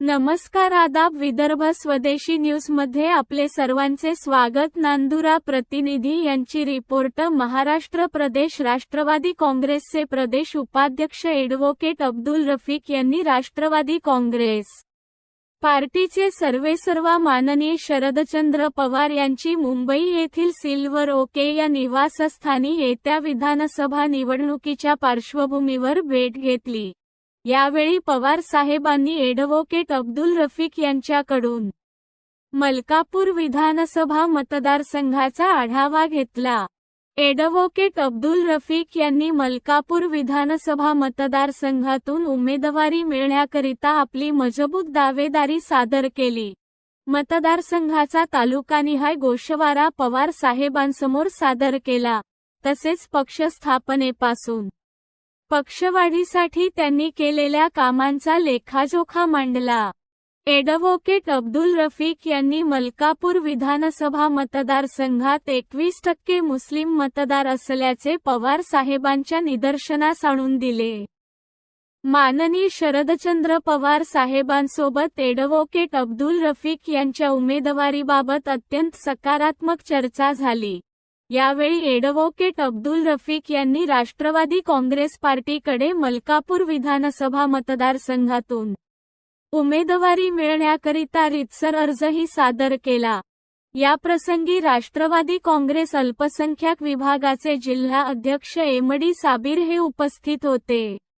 नमस्कार आदाब विदर्भ स्वदेशी न्यूजमध्ये आपले सर्वांचे स्वागत. नांदुरा प्रतिनिधी यांची रिपोर्ट. महाराष्ट्र प्रदेश राष्ट्रवादी काँग्रेसचे प्रदेश उपाध्यक्ष एडव्होकेट अब्दुल रफिक यांनी राष्ट्रवादी काँग्रेस पार्टीचे सर्वेसर्वा माननीय शरदचंद्र पवार यांची मुंबई येथील सिल्वर ओके या निवासस्थानी येत्या विधानसभा निवडणुकीच्या पार्श्वभूमीवर भेट घेतली. यावेळी पवार साहेबांनी ॲडव्होकेट अब्दुल रफिक यांच्याकडून मलकापूर विधानसभा मतदारसंघाचा आढावा घेतला. ॲडव्होकेट अब्दुल रफिक यांनी मलकापूर विधानसभा मतदारसंघातून उमेदवारी मिळण्याकरिता आपली मजबूत दावेदारी सादर केली. मतदारसंघाचा तालुकानिहाय गोषवारा पवार साहेबांसमोर सादर केला. तसेच पक्ष स्थापनेपासून पक्षवाढीसाठी त्यांनी केलेल्या कामांचा लेखाजोखा मांडला. ॲडव्होकेट अब्दुल रफीक यांनी मलकापूर विधानसभा मतदारसंघात एकवीस टक्के मुस्लिम मतदार असल्याचे पवार साहेबांच्या निदर्शनास आणून दिले. माननीय शरदचंद्र पवार साहेबांसोबत ॲडव्होकेट अब्दुल रफीक यांच्या उमेदवारीबाबत अत्यंत सकारात्मक चर्चा झाली. यावेळी एडव्होकेट अब्दुल रफिक यांनी राष्ट्रवादी काँग्रेस पार्टीकडे मलकापूर विधानसभा मतदारसंघातून उमेदवारी मिळण्याकरिता रितसर अर्जही सादर केला. याप्रसंगी राष्ट्रवादी काँग्रेस अल्पसंख्याक विभागाचे जिल्हा अध्यक्ष एमडी साबीर हे उपस्थित होते.